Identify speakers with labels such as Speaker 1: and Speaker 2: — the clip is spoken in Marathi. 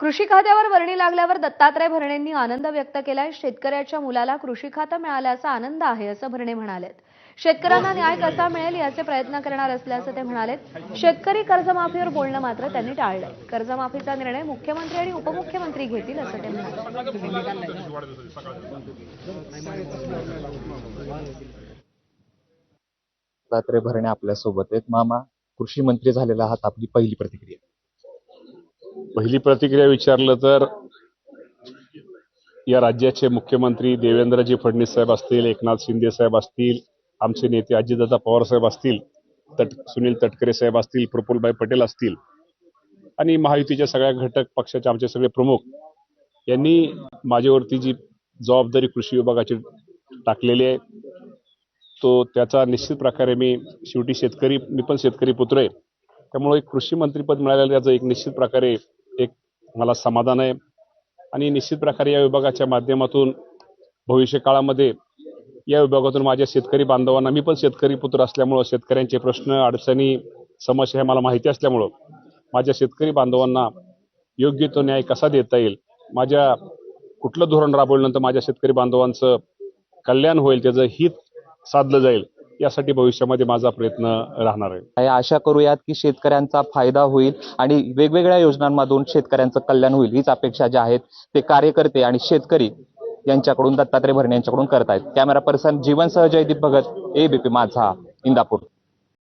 Speaker 1: कृषी खात्यावर वर्णी लागल्यावर दत्तात्रय भरणेंनी आनंद व्यक्त केलाय. शेतकऱ्याच्या मुलाला कृषी खातं मिळाल्याचा आनंद आहे असं भरणे म्हणालेत. शेतकऱ्यांना न्याय कसा मिळेल याचे प्रयत्न करणार असल्याचं ते म्हणालेत. शेतकरी कर्जमाफीवर बोलणं मात्र त्यांनी टाळलंय. कर्जमाफीचा निर्णय मुख्यमंत्री आणि उपमुख्यमंत्री घेतील असं ते म्हणाले.
Speaker 2: दत्तात्रय भरणे आपल्यासोबत आहेत. मामा कृषी मंत्री झालेला आहात आपली पहिली प्रतिक्रिया.
Speaker 3: पहिली प्रतिक्रिया विचारलं तर या राज्याचे मुख्यमंत्री देवेंद्रजी फडणवीस साहेब असतील एकनाथ शिंदे साहेब असतील आमचे नेते अजितदादा पवार साहेब असतील तट सुनील तटकरे साहेब असतील प्रफुलभाई पटेल असतील आणि महायुतीच्या सगळ्या घटक पक्षाचे आमचे सगळे प्रमुख यांनी माझ्यावरती जी जबाबदारी कृषी विभागाची टाकलेली आहे तो त्याचा निश्चित प्रकारे मी शेवटी शेतकरी मी पण शेतकरी पुत्र आहे. त्यामुळे एक कृषी मंत्रीपद मिळालेलं याचं एक निश्चित प्रकारे मला समाधान आहे. आणि निश्चित प्रकारे या विभागाच्या माध्यमातून भविष्य काळामध्ये या विभागातून माझ्या शेतकरी बांधवांना मी पण शेतकरी पुत्र असल्यामुळं शेतकऱ्यांचे प्रश्न अडचणी समस्या हे मला माहिती असल्यामुळं माझ्या शेतकरी बांधवांना योग्य तो न्याय कसा देता येईल? माझ्या कुठलं धोरण राबवल्यानंतर माझ्या शेतकरी बांधवांचं कल्याण होईल त्याचं हित साधलं जाईल? यासाठी भविष्यामध्ये माझा प्रयत्न राहणार आहे.
Speaker 2: आशा करूयात की शेतकऱ्यांचा फायदा होईल आणि वेगवेगळ्या योजनांमधून शेतकऱ्यांचं कल्याण होईल हीच अपेक्षा ज्या आहेत ते कार्यकर्ते आणि शेतकरी यांच्याकडून दत्तात्रय भरणे यांच्याकडून करतायत. कॅमेरा पर्सन जीवनसह जयदीप भगत एबीपी माझा इंदापूर.